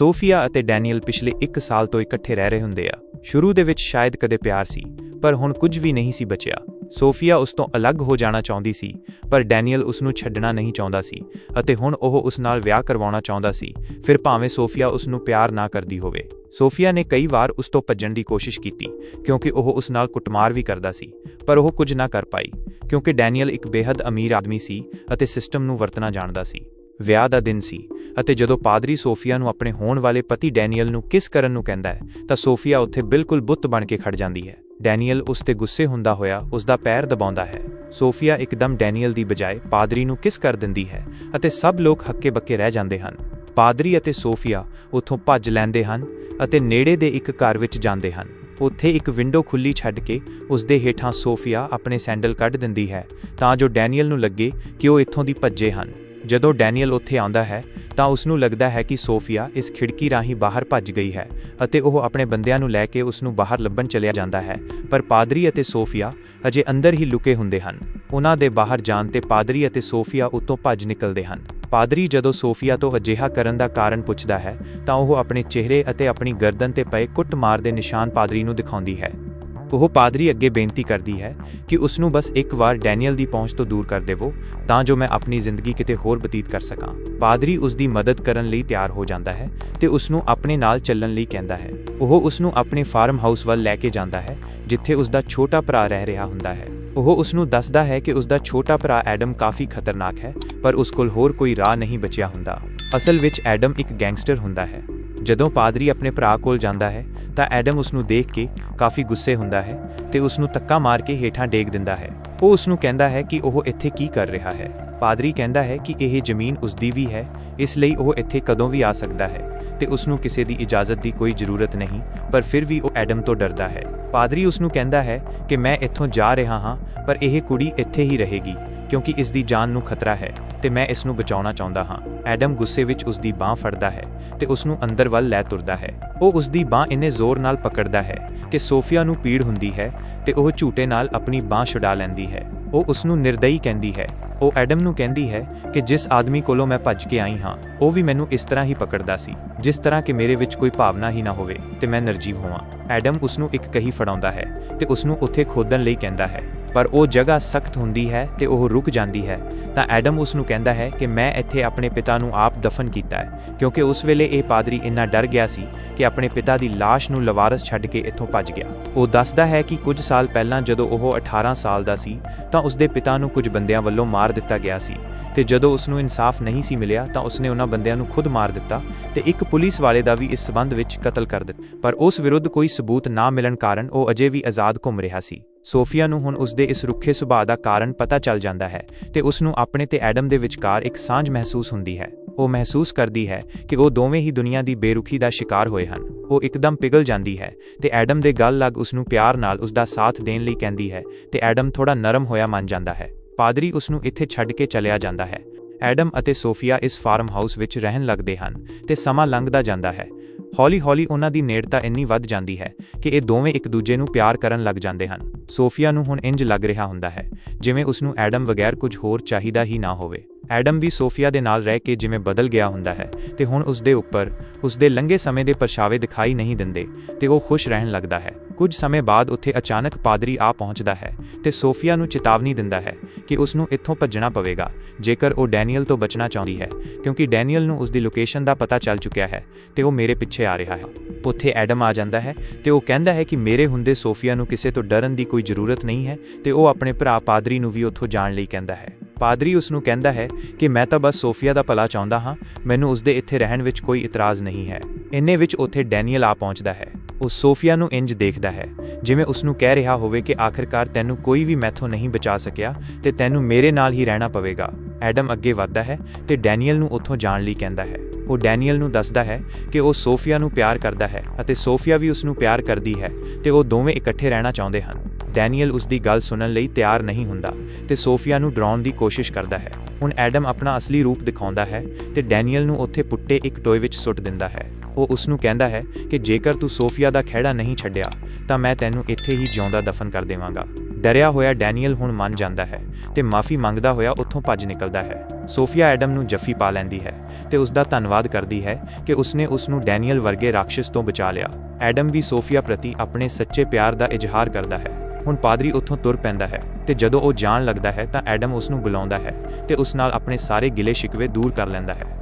Sophia ਅਤੇ Daniel ਪਿਛਲੇ 1 ਸਾਲ ਤੋਂ ਇਕੱਠੇ ਰਹਿ ਰਹੇ ਹੁੰਦੇ ਆ। ਸ਼ੁਰੂ ਦੇ ਵਿੱਚ ਸ਼ਾਇਦ ਕਦੇ ਪਿਆਰ ਸੀ, ਪਰ ਹੁਣ ਕੁਝ ਵੀ ਨਹੀਂ ਸੀ ਬਚਿਆ। ਸੋਫੀਆ ਉਸ ਤੋਂ ਅਲੱਗ ਹੋ ਜਾਣਾ ਚਾਹੁੰਦੀ ਸੀ, ਪਰ ਡੈਨੀਅਲ ਉਸ ਨੂੰ ਛੱਡਣਾ ਨਹੀਂ ਚਾਹੁੰਦਾ ਸੀ ਅਤੇ ਹੁਣ ਉਹ ਉਸ ਨਾਲ ਵਿਆਹ ਕਰਵਾਉਣਾ ਚਾਹੁੰਦਾ ਸੀ, ਫਿਰ ਭਾਵੇਂ ਸੋਫੀਆ ਉਸ ਨੂੰ ਪਿਆਰ ਨਾ ਕਰਦੀ ਹੋਵੇ। ਸੋਫੀਆ ਨੇ ਕਈ ਵਾਰ ਉਸ ਤੋਂ ਭੱਜਣ ਦੀ ਕੋਸ਼ਿਸ਼ ਕੀਤੀ, ਕਿਉਂਕਿ ਉਹ ਉਸ ਨਾਲ ਕੁੱਟਮਾਰ ਵੀ ਕਰਦਾ ਸੀ, ਪਰ ਉਹ ਕੁਝ ਨਾ ਕਰ ਪਾਈ, ਕਿਉਂਕਿ ਡੈਨੀਅਲ ਇੱਕ ਬੇहद ਅਮੀਰ ਆਦਮੀ ਸੀ ਅਤੇ ਸਿਸਟਮ ਨੂੰ ਵਰਤਣਾ ਜਾਣਦਾ ਸੀ। ਵਿਆਹ ਦਾ ਦਿਨ ਸੀ ਅਤੇ ਜਦੋਂ ਪਾਦਰੀ ਸੋਫੀਆ ਨੂੰ ਆਪਣੇ ਹੋਣ ਵਾਲੇ ਪਤੀ ਡੈਨੀਅਲ ਨੂੰ ਕਿਸ ਕਰਨ ਨੂੰ ਕਹਿੰਦਾ ਹੈ, ਤਾਂ ਸੋਫੀਆ ਉੱਥੇ ਬਿਲਕੁਲ ਬੁੱਤ ਬਣ ਕੇ ਖੜ ਜਾਂਦੀ ਹੈ। ਡੈਨੀਅਲ ਉਸ ਤੇ ਗੁੱਸੇ ਹੁੰਦਾ ਹੋਇਆ ਉਸ ਦਾ ਪੈਰ ਦਬਾਉਂਦਾ ਹੈ। ਸੋਫੀਆ ਇੱਕਦਮ ਡੈਨੀਅਲ ਦੀ ਬਜਾਏ ਪਾਦਰੀ ਨੂੰ ਕਿਸ ਕਰ ਦਿੰਦੀ ਹੈ ਅਤੇ ਸਭ ਲੋਕ ਹੱਕੇ ਬੱਕੇ ਰਹਿ ਜਾਂਦੇ ਹਨ। ਪਾਦਰੀ ਅਤੇ ਸੋਫੀਆ ਉੱਥੋਂ ਭੱਜ ਲੈਂਦੇ ਹਨ ਅਤੇ ਨੇੜੇ ਦੇ ਇੱਕ ਘਰ ਵਿੱਚ ਜਾਂਦੇ ਹਨ। ਉੱਥੇ ਇੱਕ ਵਿੰਡੋ ਖੁੱਲੀ ਛੱਡ ਕੇ ਉਸ ਦੇ ਹੇਠਾਂ ਸੋਫੀਆ ਆਪਣੇ ਸੈਂਡਲ ਕੱਢ ਦਿੰਦੀ ਹੈ ਤਾਂ ਜੋ ਡੈਨੀਅਲ ਨੂੰ ਲੱਗੇ ਕਿ ਉਹ ਇੱਥੋਂ ਦੀ ਭੱਜੇ ਹਨ। ਜਦੋਂ ਡੈਨੀਅਲ ਉੱਥੇ ਆਉਂਦਾ ਹੈ, ਤਾਂ ਉਸ ਨੂੰ ਲੱਗਦਾ ਹੈ ਕਿ ਸੋਫੀਆ ਇਸ ਖਿੜਕੀ ਰਾਹੀਂ ਬਾਹਰ ਭੱਜ ਗਈ ਹੈ ਅਤੇ ਉਹ ਆਪਣੇ ਬੰਦਿਆਂ ਨੂੰ ਲੈ ਕੇ ਉਸ ਨੂੰ ਬਾਹਰ ਲੱਭਣ ਚਲਿਆ ਜਾਂਦਾ ਹੈ। ਪਰ ਪਾਦਰੀ ਅਤੇ ਸੋਫੀਆ ਅਜੇ ਅੰਦਰ ਹੀ ਲੁਕੇ ਹੁੰਦੇ ਹਨ। ਉਹਨਾਂ ਦੇ ਬਾਹਰ ਜਾਣ ਤੇ ਪਾਦਰੀ ਅਤੇ ਸੋਫੀਆ ਉਤੋਂ ਭੱਜ ਨਿਕਲਦੇ ਹਨ। ਪਾਦਰੀ ਜਦੋਂ ਸੋਫੀਆ ਤੋਂ ਅਜਿਹਾ ਕਰਨ ਦਾ ਕਾਰਨ ਪੁੱਛਦਾ ਹੈ, ਤਾਂ ਉਹ ਆਪਣੇ ਚਿਹਰੇ ਅਤੇ ਆਪਣੀ ਗਰਦਨ ਤੇ ਪਏ ਕੁੱਟਮਾਰ ਦੇ ਨਿਸ਼ਾਨ ਪਾਦਰੀ ਨੂੰ ਦਿਖਾਉਂਦੀ ਹੈ। ਉਹ ਪਾਦਰੀ ਅੱਗੇ ਬੇਨਤੀ ਕਰਦੀ ਹੈ ਕਿ ਉਸ ਨੂੰ ਬਸ ਇੱਕ ਵਾਰ ਡੈਨੀਅਲ ਦੀ ਪਹੁੰਚ ਤੋਂ ਦੂਰ ਕਰ ਦੇਵੋ, ਤਾਂ ਜੋ ਮੈਂ ਆਪਣੀ ਜ਼ਿੰਦਗੀ ਕਿਤੇ ਹੋਰ ਬਤੀਤ ਕਰ ਸਕਾਂ। ਪਾਦਰੀ ਉਸ ਦੀ ਮਦਦ ਕਰਨ ਲਈ ਤਿਆਰ ਹੋ ਜਾਂਦਾ ਹੈ ਤੇ ਉਸ ਨੂੰ ਆਪਣੇ ਨਾਲ ਚੱਲਣ ਲਈ ਕਹਿੰਦਾ ਹੈ। ਉਹ ਉਸ ਨੂੰ ਆਪਣੇ ਫਾਰਮ ਹਾਊਸ ਵੱਲ ਲੈ ਕੇ ਜਾਂਦਾ ਹੈ, ਜਿੱਥੇ ਉਸ ਦਾ ਛੋਟਾ ਭਰਾ ਰਹਿ ਰਿਹਾ ਹੁੰਦਾ ਹੈ। ਉਹ ਉਸ ਨੂੰ ਦੱਸਦਾ ਹੈ ਕਿ ਉਸ ਦਾ ਛੋਟਾ ਭਰਾ ਐਡਮ ਕਾਫੀ ਖਤਰਨਾਕ ਹੈ, ਪਰ ਉਸ ਕੋਲ ਹੋਰ ਕੋਈ ਰਾਹ ਨਹੀਂ ਬਚਿਆ ਹੁੰਦਾ। ਅਸਲ ਵਿੱਚ ਐਡਮ ਇੱਕ ਗੈਂਗਸਟਰ ਹੁੰਦਾ ਹੈ। ਜਦੋਂ ਪਾਦਰੀ ਆਪਣੇ ਭਰਾ ਕੋਲ ਜਾਂਦਾ ਹੈ, ਤਾਂ ਐਡਮ ਉਸ ਨੂੰ ਦੇਖ ਕੇ ਕਾਫੀ ਗੁੱਸੇ ਹੁੰਦਾ ਹੈ ਤੇ ਉਸ ਨੂੰ ਤੱਕਾ ਮਾਰ ਕੇ ਹੇਠਾਂ ਡੇਗ ਦਿੰਦਾ ਹੈ। ਉਹ ਉਸ ਨੂੰ ਕਹਿੰਦਾ ਹੈ ਕਿ ਉਹ ਇੱਥੇ ਕੀ ਕਰ ਰਿਹਾ ਹੈ। ਪਾਦਰੀ ਕਹਿੰਦਾ ਹੈ ਕਿ ਇਹ ਜ਼ਮੀਨ ਉਸ ਦੀ ਵੀ ਹੈ, ਇਸ ਲਈ ਉਹ ਇੱਥੇ ਕਦੋਂ ਵੀ ਆ ਸਕਦਾ ਹੈ ਤੇ ਉਸ ਨੂੰ ਕਿਸੇ ਦੀ ਇਜਾਜ਼ਤ ਦੀ ਕੋਈ ਜ਼ਰੂਰਤ ਨਹੀਂ, ਪਰ ਫਿਰ ਵੀ ਉਹ ਐਡਮ ਤੋਂ ਡਰਦਾ ਹੈ। ਪਾਦਰੀ ਉਸ ਨੂੰ ਕਹਿੰਦਾ ਹੈ ਕਿ ਮੈਂ ਇੱਥੋਂ ਜਾ ਰਿਹਾ ਹਾਂ, ਪਰ ਇਹ ਕੁੜੀ ਇੱਥੇ ਹੀ ਰਹੇਗੀ। ਕਿਉਂਕਿ ਇਸ ਦੀ ਜਾਨ ਨੂੰ ਖਤਰਾ ਹੈ ਤੇ ਮੈਂ ਇਸ ਨੂੰ ਬਚਾਉਣਾ ਚਾਹੁੰਦਾ ਹਾਂ। ਐਡਮ ਗੁੱਸੇ ਵਿੱਚ ਉਸ ਦੀ ਬਾਹ ਫੜਦਾ ਹੈ ਤੇ ਉਸ ਨੂੰ ਅੰਦਰ ਵੱਲ ਲੈ ਤੁਰਦਾ ਹੈ। ਉਹ ਉਸ ਦੀ ਬਾਹ ਇੰਨੇ ਜ਼ੋਰ ਨਾਲ ਪਕੜਦਾ ਹੈ ਕਿ ਸੋਫੀਆ ਨੂੰ ਪੀੜ ਹੁੰਦੀ ਹੈ ਤੇ ਉਹ ਝੂਟੇ ਨਾਲ ਆਪਣੀ ਬਾਹ ਛੁਡਾ ਲੈਂਦੀ ਹੈ। ਉਹ ਉਸ ਨੂੰ ਨਿਰਦਈ ਕਹਿੰਦੀ ਹੈ। ਉਹ ਐਡਮ ਨੂੰ ਕਹਿੰਦੀ ਹੈ ਕਿ ਜਿਸ ਆਦਮੀ ਕੋਲੋਂ ਮੈਂ ਭੱਜ ਕੇ ਆਈ ਹਾਂ, ਉਹ ਵੀ ਮੈਨੂੰ ਇਸ ਤਰ੍ਹਾਂ ਹੀ ਪਕੜਦਾ ਸੀ, ਜਿਸ ਤਰ੍ਹਾਂ ਕਿ ਮੇਰੇ ਵਿੱਚ ਕੋਈ ਭਾਵਨਾ ਹੀ ਨਾ ਹੋਵੇ ਤੇ ਮੈਂ ਨਿਰਜੀਵ ਹੋਵਾਂ। ਐਡਮ ਉਸ ਨੂੰ ਇੱਕ ਕਹੀ ਫੜਾਉਂਦਾ ਹੈ ਤੇ ਉਸ ਨੂੰ ਉੱਥੇ ਖੋਦਣ ਲਈ ਕਹਿੰਦਾ ਹੈ। ਪਰ ਉਹ ਜਗ੍ਹਾ ਸਖਤ ਹੁੰਦੀ ਹੈ ਤੇ ਉਹ ਰੁਕ ਜਾਂਦੀ ਹੈ। ਤਾਂ ਐਡਮ ਉਸ ਨੂੰ ਕਹਿੰਦਾ ਹੈ ਕਿ ਮੈਂ ਇੱਥੇ ਆਪਣੇ ਪਿਤਾ ਨੂੰ ਆਪ ਦਫਨ ਕੀਤਾ ਹੈ, ਕਿਉਂਕਿ ਉਸ ਵੇਲੇ ਇਹ ਪਾਦਰੀ ਇੰਨਾ ਡਰ ਗਿਆ ਸੀ ਕਿ ਆਪਣੇ ਪਿਤਾ ਦੀ লাশ ਨੂੰ ਲਵਾਰਸ ਛੱਡ ਕੇ ਇੱਥੋਂ ਭੱਜ ਗਿਆ। ਉਹ ਦੱਸਦਾ ਹੈ ਕਿ ਕੁਝ ਸਾਲ ਪਹਿਲਾਂ ਜਦੋਂ ਉਹ 18 ਸਾਲ ਦਾ ਸੀ, ਤਾਂ ਉਸ ਦੇ ਪਿਤਾ ਨੂੰ ਕੁਝ ਬੰਦਿਆਂ ਵੱਲੋਂ ਮਾਰ ਦਿੱਤਾ ਗਿਆ ਸੀ ਤੇ ਜਦੋਂ ਉਸ ਨੂੰ ਇਨਸਾਫ ਨਹੀਂ ਸੀ ਮਿਲਿਆ, ਤਾਂ ਉਸਨੇ ਉਹਨਾਂ ਬੰਦਿਆਂ ਨੂੰ ਖੁਦ ਮਾਰ ਦਿੱਤਾ ਤੇ ਇੱਕ ਪੁਲਿਸ ਵਾਲੇ ਦਾ ਵੀ ਇਸ ਸਬੰਧ ਵਿੱਚ ਕਤਲ ਕਰ ਦਿੱਤਾ। ਪਰ ਉਸ ਵਿਰੁੱਧ ਕੋਈ ਸਬੂਤ ਨਾ ਮਿਲਣ ਕਾਰਨ ਉਹ ਅਜੇ ਵੀ ਆਜ਼ਾਦ ਘੁੰਮ ਰਿਹਾ ਸੀ। ਸੋਫੀਆ ਨੂੰ ਹੁਣ ਉਸ ਦੇ ਇਸ ਰੁੱਖੇ ਸੁਭਾਅ ਦਾ ਕਾਰਨ ਪਤਾ ਚੱਲ ਜਾਂਦਾ ਹੈ ਤੇ ਉਸ ਨੂੰ ਆਪਣੇ ਤੇ ਐਡਮ ਦੇ ਵਿਚਕਾਰ ਇੱਕ ਸਾਂਝ ਮਹਿਸੂਸ ਹੁੰਦੀ ਹੈ। ਉਹ ਮਹਿਸੂਸ ਕਰਦੀ ਹੈ ਕਿ ਉਹ ਦੋਵੇਂ ਹੀ ਦੁਨੀਆ ਦੀ ਬੇਰੁਖੀ ਦਾ ਸ਼ਿਕਾਰ ਹੋਏ ਹਨ। ਉਹ ਇੱਕਦਮ ਪਿਘਲ ਜਾਂਦੀ ਹੈ ਤੇ ਐਡਮ ਦੇ ਗੱਲ ਲੱਗ ਉਸ ਨੂੰ ਪਿਆਰ ਨਾਲ ਉਸ ਦਾ ਸਾਥ ਦੇਣ ਲਈ ਕਹਿੰਦੀ ਹੈ ਤੇ ਐਡਮ ਥੋੜਾ ਨਰਮ ਹੋਇਆ ਮੰਨ ਜਾਂਦਾ ਹੈ। ਪਾਦਰੀ ਉਸ ਨੂੰ ਇੱਥੇ ਛੱਡ ਕੇ ਚਲਿਆ ਜਾਂਦਾ ਹੈ। ਐਡਮ ਅਤੇ ਸੋਫੀਆ ਇਸ ਫਾਰਮ ਹਾਊਸ ਵਿੱਚ ਰਹਿਣ ਲੱਗਦੇ ਹਨ ਤੇ ਸਮਾਂ ਲੰਘਦਾ ਜਾਂਦਾ ਹੈ। ਹੌਲੀ-ਹੌਲੀ ਉਹਨਾਂ ਦੀ ਨੇੜਤਾ ਇੰਨੀ ਵੱਧ ਜਾਂਦੀ ਹੈ ਕਿ ਇਹ ਦੋਵੇਂ ਇੱਕ ਦੂਜੇ ਨੂੰ ਪਿਆਰ ਕਰਨ ਲੱਗ ਜਾਂਦੇ ਹਨ। ਸੋਫੀਆ ਨੂੰ ਹੁਣ ਇੰਜ ਲੱਗ ਰਿਹਾ ਹੁੰਦਾ ਹੈ, ਜਿਵੇਂ ਉਸ ਨੂੰ ਐਡਮ ਵਗੈਰ ਕੁਝ ਹੋਰ ਚਾਹੀਦਾ ਹੀ ਨਾ ਹੋਵੇ। ਐਡਮ ਵੀ ਸੋਫੀਆ ਦੇ ਨਾਲ ਰਹਿ ਕੇ ਜਿਵੇਂ ਬਦਲ ਗਿਆ ਹੁੰਦਾ ਹੈ ਤੇ ਹੁਣ ਉਸ ਦੇ ਉੱਪਰ, ਉਸ ਦੇ ਲੰਗੇ ਸਮੇਂ ਦੇ ਪਰਛਾਵੇ ਦਿਖਾਈ ਨਹੀਂ ਦਿੰਦੇ ਤੇ ਉਹ ਖੁਸ਼ ਰਹਿਣ ਲੱਗਦਾ ਹੈ। ਕੁਝ ਸਮੇਂ ਬਾਅਦ ਉੱਥੇ ਅਚਾਨਕ ਪਾਦਰੀ ਆ ਪਹੁੰਚਦਾ ਹੈ ਤੇ ਸੋਫੀਆ ਨੂੰ ਚੇਤਾਵਨੀ ਦਿੰਦਾ ਹੈ ਕਿ ਉਸ ਨੂੰ ਇੱਥੋਂ ਭੱਜਣਾ ਪਵੇਗਾ, ਜੇਕਰ ਉਹ ਡੈਨੀਅਲ ਤੋਂ ਬਚਣਾ ਚਾਹੁੰਦੀ ਹੈ, ਕਿਉਂਕਿ ਡੈਨੀਅਲ ਨੂੰ ਉਸ ਦੀ ਲੋਕੇਸ਼ਨ ਦਾ ਪਤਾ ਚੱਲ ਚੁੱਕਿਆ ਹੈ ਤੇ ਉਹ ਮੇਰੇ ਪਿੱਛੇ ਆ ਰਿਹਾ ਹੈ। ਉੱਥੇ ਐਡਮ ਆ ਜਾਂਦਾ ਹੈ ਤੇ ਉਹ ਕਹਿੰਦਾ ਹੈ ਕਿ ਮੇਰੇ ਹੁੰਦੇ ਸੋਫੀਆ ਨੂੰ ਕਿਸੇ ਤੋਂ ਡਰਨ ਦੀ ਕੋਈ ਜ਼ਰੂਰਤ ਨਹੀਂ ਹੈ ਤੇ ਉਹ ਆਪਣੇ ਭਰਾ ਪਾਦਰੀ ਨੂੰ ਵੀ ਉੱਥੋਂ ਜਾਣ ਲਈ ਕਹਿੰਦਾ ਹੈ। ਪਾਦਰੀ ਉਸ ਨੂੰ ਕਹਿੰਦਾ ਹੈ ਕਿ ਮੈਂ ਤਾਂ ਬਸ ਸੋਫੀਆ ਦਾ ਭਲਾ ਚਾਹੁੰਦਾ ਹਾਂ, ਮੈਨੂੰ ਉਸ ਦੇ ਇੱਥੇ ਰਹਿਣ ਵਿੱਚ ਕੋਈ ਇਤਰਾਜ਼ ਨਹੀਂ ਹੈ। ਇੰਨੇ ਵਿੱਚ ਉੱਥੇ ਡੈਨੀਅਲ ਆ ਪਹੁੰਚਦਾ ਹੈ। ਉਹ ਸੋਫੀਆ ਨੂੰ ਇੰਜ ਦੇਖਦਾ ਹੈ, ਜਿਵੇਂ ਉਸ ਨੂੰ ਕਹਿ ਰਿਹਾ ਹੋਵੇ ਕਿ ਆਖਰਕਾਰ ਤੈਨੂੰ ਕੋਈ ਵੀ ਮੈਥੋਂ ਨਹੀਂ ਬਚਾ ਸਕਿਆ ਤੇ ਤੈਨੂੰ ਮੇਰੇ ਨਾਲ ਹੀ ਰਹਿਣਾ ਪਵੇਗਾ। ਐਡਮ ਅੱਗੇ ਵੱਧਦਾ ਹੈ ਤੇ ਡੈਨੀਅਲ ਨੂੰ ਉੱਥੋਂ ਜਾਣ ਲਈ ਕਹਿੰਦਾ ਹੈ। ਉਹ ਡੈਨੀਅਲ ਨੂੰ ਦੱਸਦਾ ਹੈ ਕਿ ਉਹ ਸੋਫੀਆ ਨੂੰ ਪਿਆਰ ਕਰਦਾ ਹੈ ਅਤੇ ਸੋਫੀਆ ਵੀ ਉਸ ਨੂੰ ਪਿਆਰ ਕਰਦੀ ਹੈ ਤੇ ਉਹ ਦੋਵੇਂ ਇਕੱਠੇ ਰਹਿਣਾ ਚਾਹੁੰਦੇ ਹਨ। ਡੈਨੀਅਲ ਉਸ ਦੀ ਗੱਲ ਸੁਣਨ ਲਈ ਤਿਆਰ ਨਹੀਂ ਹੁੰਦਾ ਤੇ ਸੋਫੀਆ ਨੂੰ ਡਰਾਉਣ ਦੀ ਕੋਸ਼ਿਸ਼ ਕਰਦਾ ਹੈ। ਹੁਣ ਐਡਮ ਆਪਣਾ ਅਸਲੀ ਰੂਪ ਦਿਖਾਉਂਦਾ ਹੈ ਤੇ ਡੈਨੀਅਲ ਨੂੰ ਉੱਥੇ ਪੁੱਟੇ ਇੱਕ ਟੋਏ ਵਿੱਚ ਸੁੱਟ ਦਿੰਦਾ ਹੈ। ਉਹ ਉਸ ਨੂੰ ਕਹਿੰਦਾ ਹੈ ਕਿ ਜੇਕਰ ਤੂੰ ਸੋਫੀਆ ਦਾ ਖਹਿੜਾ ਨਹੀਂ ਛੱਡਿਆ, ਤਾਂ ਮੈਂ ਤੈਨੂੰ ਇੱਥੇ ਹੀ ਜਿਉਂਦਾ ਦਫਨ ਕਰ ਦੇਵਾਂਗਾ। ਡਰਿਆ ਹੋਇਆ ਡੈਨੀਅਲ ਹੁਣ ਮੰਨ ਜਾਂਦਾ ਹੈ ਤੇ ਮਾਫੀ ਮੰਗਦਾ ਹੋਇਆ ਉੱਥੋਂ ਭੱਜ ਨਿਕਲਦਾ ਹੈ। ਸੋਫੀਆ ਐਡਮ ਨੂੰ ਜੱਫੀ ਪਾ ਲੈਂਦੀ ਹੈ ਤੇ ਉਸ ਦਾ ਧੰਨਵਾਦ ਕਰਦੀ ਹੈ ਕਿ ਉਸਨੇ ਉਸ ਨੂੰ ਡੈਨੀਅਲ ਵਰਗੇ ਰਾਖਸ਼ ਤੋਂ ਬਚਾ ਲਿਆ। ਐਡਮ ਵੀ ਸੋਫੀਆ ਪ੍ਰਤੀ ਆਪਣੇ ਸੱਚੇ ਪਿਆਰ ਦਾ ਇਜ਼ਹਾਰ ਕਰਦਾ ਹੈ। ਹੁਣ ਪਾਦਰੀ ਉੱਥੋਂ ਤੁਰ ਪੈਂਦਾ ਹੈ ਤੇ ਜਦੋਂ ਉਹ ਜਾਣ ਲੱਗਦਾ ਹੈ ਤਾਂ ਐਡਮ ਉਸ ਨੂੰ ਬੁਲਾਉਂਦਾ ਹੈ ਤੇ ਉਸ ਨਾਲ ਆਪਣੇ ਸਾਰੇ ਗਿਲੇ ਸ਼ਿਕਵੇ ਦੂਰ ਕਰ ਲੈਂਦਾ ਹੈ।